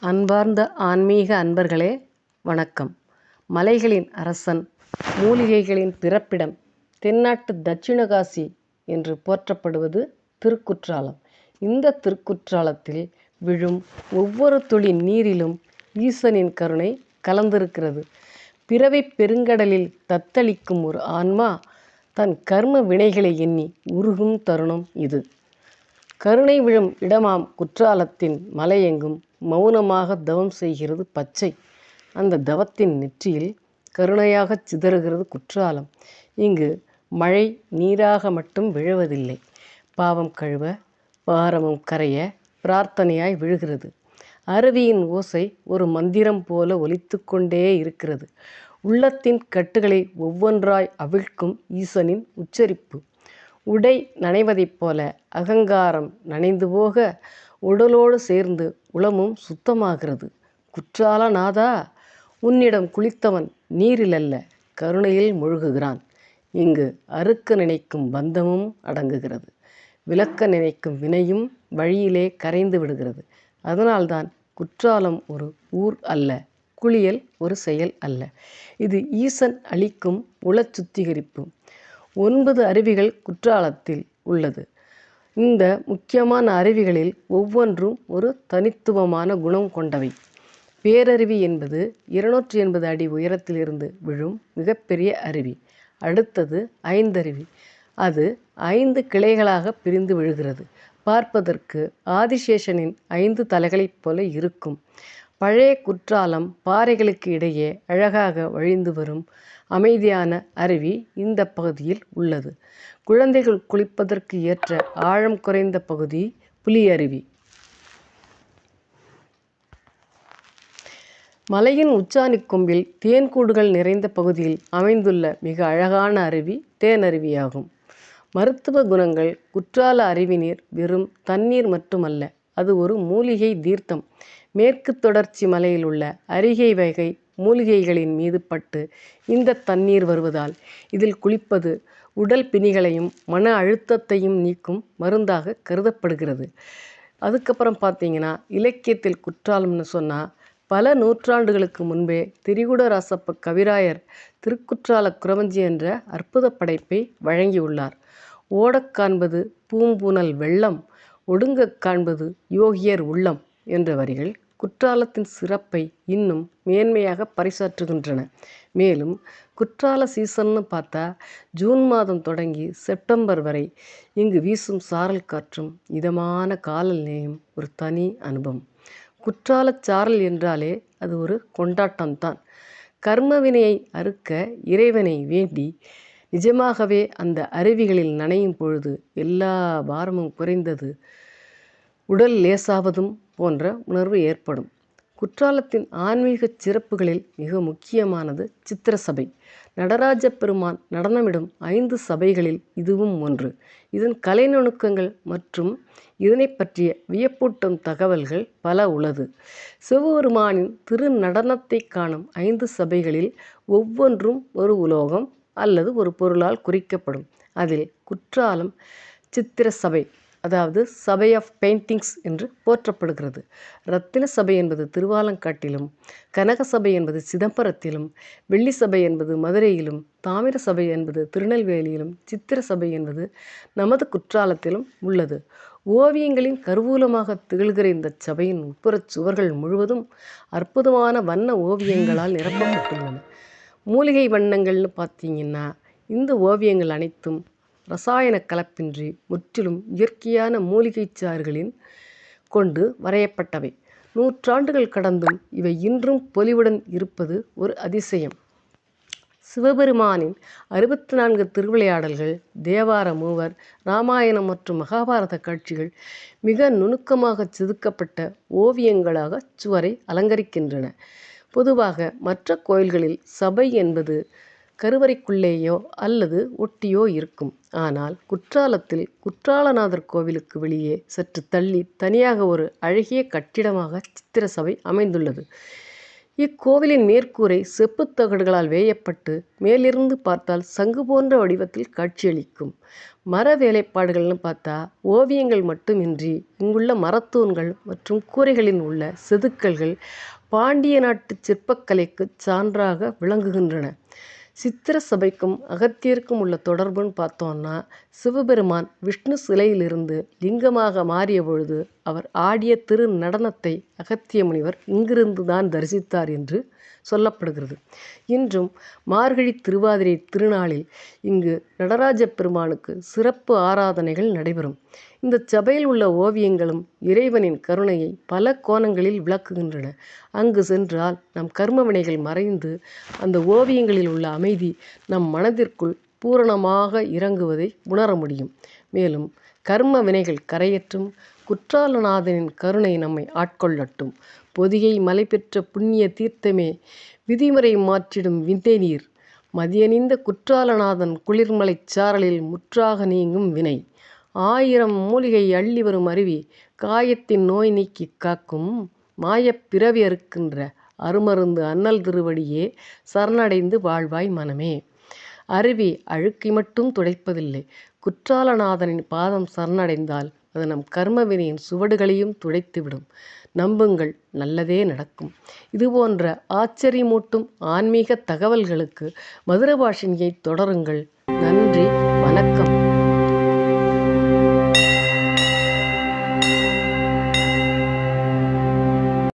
அன்பார்ந்த ஆன்மீக அன்பர்களே வணக்கம். மலைகளின் அரசன் மூலிகைகளின் பிறப்பிடம் தென்னாட்டு தட்சிணகாசி என்று போற்றப்படுவது திருக்குற்றாலம். இந்த திருக்குற்றாலத்தில் விழும் ஒவ்வொரு துளி நீரிலும் ஈசனின் கருணை கலந்திருக்கிறது. பிறவிப் பெருங்கடலில் தத்தளிக்கும் ஒரு ஆன்மா தன் கர்ம வினைகளை எண்ணி உருகும் தருணம் இது. கருணை விழும் இடமாம் குற்றாலத்தின் மலையெங்கும் மௌனமாக தவம் செய்கிறது பச்சை. அந்த தவத்தின் நெற்றியில் கருணையாகச் சிதறுகிறது குற்றாலம். இங்கு மழை நீராக மட்டும் விழுவதில்லை. பாவம் கழுவ பாரமும் கரைய பிரார்த்தனையாய் விழுகிறது. அருவியின் ஓசை ஒரு மந்திரம் போல ஒலித்து கொண்டே இருக்கிறது. உள்ளத்தின் கட்டுகளை ஒவ்வொன்றாய் அவிழ்க்கும் ஈசனின் உச்சரிப்பு. உடை நனைவதைப் போல அகங்காரம் நனைந்து போக உடலோடு சேர்ந்து உளமும் சுத்தமாகிறது. குற்றால நாதா உன்னிடம் குளித்தவன் நீரில் அல்ல கருணையில் முழுகுகிறான். இங்கு அறுக்க நினைக்கும் பந்தமும் அடங்குகிறது. விளக்க நினைக்கும் வினையும் வழியிலே கரைந்து விடுகிறது. அதனால்தான் குற்றாலம் ஒரு ஊர் அல்ல குளியல் ஒரு செயல் அல்ல. இது ஈசன் அளிக்கும் உளச் சுத்திகரிப்பு ஒன்பது அருவிகள் குற்றாலத்தில் உள்ளது. இந்த முக்கியமான அருவிகளில் ஒவ்வொன்றும் ஒரு தனித்துவமான குணம் கொண்டவை. பேரருவி என்பது இருநூற்றி எண்பது அடி உயரத்திலிருந்து விழும் மிகப்பெரிய அருவி. அடுத்தது ஐந்தருவி. அது ஐந்து கிளைகளாக பிரிந்து விழுகிறது. பார்ப்பதற்கு ஆதிசேஷனின் ஐந்து தலைகளைப் போல இருக்கும். பழைய குற்றாலம் பாறைகளுக்கு இடையே அழகாக வழிந்து வரும் அமைதியான அருவி இந்த பகுதியில் உள்ளது. குழந்தைகள் குளிப்பதற்கு ஏற்ற ஆழம் குறைந்த பகுதி புலி அருவி. மலையின் உச்சாணி கொம்பில் தேன் கூடுகள் நிறைந்த பகுதியில் அமைந்துள்ள மிக அழகான அருவி தேனருவியாகும் மருத்துவ குணங்கள் குற்றால அருவி நீர் வெறும் தண்ணீர் மட்டுமல்ல அது ஒரு மூலிகை தீர்த்தம். மேற்கு தொடர்ச்சி மலையில் உள்ள அரிகை வகை மூலிகைகளின் மீது பட்டு இந்த தண்ணீர் வருவதால் இதில் குளிப்பது உடல் பிணிகளையும் மன அழுத்தத்தையும் நீக்கும் மருந்தாக கருதப்படுகிறது. அதுக்கப்புறம் பார்த்தீங்கன்னா இலக்கியத்தில் குற்றாலம்னு சொன்னால் பல நூற்றாண்டுகளுக்கு முன்பே திரிகுடராசப்ப கவிராயர் திருக்குற்றால குறவஞ்சி என்ற அற்புத படைப்பை வழங்கியுள்ளார். ஓடக் காண்பது பூம்பூனல் வெள்ளம் ஒடுங்கக் காண்பது யோகியர் உள்ளம் என்ற வரிகள் குற்றாலத்தின் சிறப்பை இன்னும் மேன்மையாக பறைசாற்றுகின்றன. மேலும் குற்றால சீசன்னு பார்த்தா ஜூன் மாதம் தொடங்கி செப்டம்பர் வரை இங்கு வீசும் சாரல் காற்றும் இதமான காலநிலையும் ஒரு தனி அனுபவம். குற்றால சாரல் என்றாலே அது ஒரு கொண்டாட்டம்தான் கர்மவினையை அறுக்க இறைவனை வேண்டி நிஜமாகவே அந்த அருவிகளில் நனையும் பொழுது எல்லா பாரமும் குறைந்தது உடல் லேசாவதும் போன்ற உணர்வு ஏற்படும். குற்றாலத்தின் ஆன்மீக சிறப்புகளில் மிக முக்கியமானது சித்திர சபை நடராஜ பெருமான் நடனமிடும் ஐந்து சபைகளில் இதுவும் ஒன்று. இதன் கலை நுணுக்கங்கள் மற்றும் இதனை பற்றிய வியப்பூட்டும் தகவல்கள் பல உள்ளது. சிவபெருமானின் திரு நடனத்தை காணும் ஐந்து சபைகளில் ஒவ்வொன்றும் ஒரு உலோகம் அல்லது ஒரு பொருளால் குறிக்கப்படும். அதில் குற்றாலம் சித்திர சபை அதாவது சபை ஆஃப் பெயிண்டிங்ஸ் என்று போற்றப்படுகிறது. ரத்தின சபை என்பது திருவாலங்காட்டிலும் கனக சபை என்பது சிதம்பரத்திலும் வெள்ளி சபை என்பது மதுரையிலும் தாமிர சபை என்பது திருநெல்வேலியிலும் சித்திர சபை என்பது நமது குற்றாலத்திலும் உள்ளது. ஓவியங்களின் கருவூலமாக திகழ்கிற இந்த சபையின் உட்புறச் சுவர்கள் முழுவதும் அற்புதமான வண்ண ஓவியங்களால் நிரப்பப்பட்டுள்ளன. மூலிகை வண்ணங்கள்னு பார்த்தீங்கன்னா இந்த ஓவியங்கள் அனைத்தும் ரசாயன கலப்பின்றி முற்றிலும் இயற்கையான மூலிகைச் சாறுகளின் கொண்டு வரையப்பட்டவை. நூற்றாண்டுகள் கடந்தும் இவை இன்றும் பொலிவுடன் இருப்பது ஒரு அதிசயம். சிவபெருமானின் அறுபத்தி நான்கு திருவிளையாடல்கள் தேவார மூவர் இராமாயணம் மற்றும் மகாபாரத காட்சிகள் மிக நுணுக்கமாக செதுக்கப்பட்ட ஓவியங்களாக சுவரை அலங்கரிக்கின்றன. பொதுவாக மற்ற கோயில்களில் சபை என்பது கருவறைக்குள்ளேயோ அல்லது ஒட்டியோ இருக்கும். ஆனால் குற்றாலத்தில் குற்றாலநாதர் கோவிலுக்கு வெளியே சற்று தள்ளி தனியாக ஒரு அழகிய கட்டிடமாக சித்திர சபை அமைந்துள்ளது. இக்கோவிலின் மேற்கூரை செப்புத் தகடுகளால் வேயப்பட்டு மேலிருந்து பார்த்தால் சங்கு போன்ற வடிவத்தில் காட்சியளிக்கும். மர வேலைப்பாடுகள்னு பார்த்தா ஓவியங்கள் மட்டுமின்றி இங்குள்ள மரத்தூண்கள் மற்றும் கூரைகளில் உள்ள செதுக்கல்கள் பாண்டிய நாட்டு சிற்பக்கலைக்குச் சான்றாக விளங்குகின்றன. சித்திர சபைக்கும் அகத்தியருக்கும் உள்ள தொடர்புன்னு பார்த்தோன்னா சிவபெருமான் விஷ்ணு சிலையிலிருந்து லிங்கமாக மாறிய பொழுது அவர் ஆடிய திரு நடனத்தை அகத்திய முனிவர் இங்கிருந்து தான் தரிசித்தார் என்று சொல்லப்படுகிறது. இன்றும் மார்கழி திருவாதிரை திருநாளில் இங்கு நடராஜ பெருமானுக்கு சிறப்பு ஆராதனைகள் நடைபெறும். இந்த சபையில் உள்ள ஓவியங்களும் இறைவனின் கருணையை பல கோணங்களில் விளக்குகின்றன. அங்கு சென்றால் நம் கர்ம வினைகள் மறைந்து அந்த ஓவியங்களில் உள்ள அமைதி நம் மனதிற்குள் பூரணமாக இறங்குவதை உணர முடியும். மேலும் கர்ம வினைகள் கரையற்றும் குற்றாலநாதனின் கருணை நம்மை ஆட்கொள்ளட்டும். பொதிகை மலை பெற்ற புண்ணிய தீர்த்தமே விதிமுறை மாற்றிடும் விந்தை நீர் மதியனிந்த குற்றாலநாதன் குளிர்மலைச் சாரலில் முற்றாக நீங்கும் வினை. ஆயிரம் மூலிகை அள்ளி வரும் அருவி காயத்தின் நோய் நீக்கி காக்கும் மாயப் பிறவி அறுக்கின்ற அருமருந்து அண்ணல் திருவடியே சரணடைந்து வாழ்வாய் மனமே. அருவி அழுக்கை மட்டும் துடைப்பதில்லை. குற்றாலநாதனின் பாதம் சரணடைந்தால் அது நம் கர்மவினையின் சுவடுகளையும் துடைத்துவிடும். நம்புங்கள் நல்லதே நடக்கும். இதுபோன்ற ஆச்சரியமூட்டும் ஆன்மீக தகவல்களுக்கு மதுரபாஷினியை தொடருங்கள். நன்றி வணக்கம்.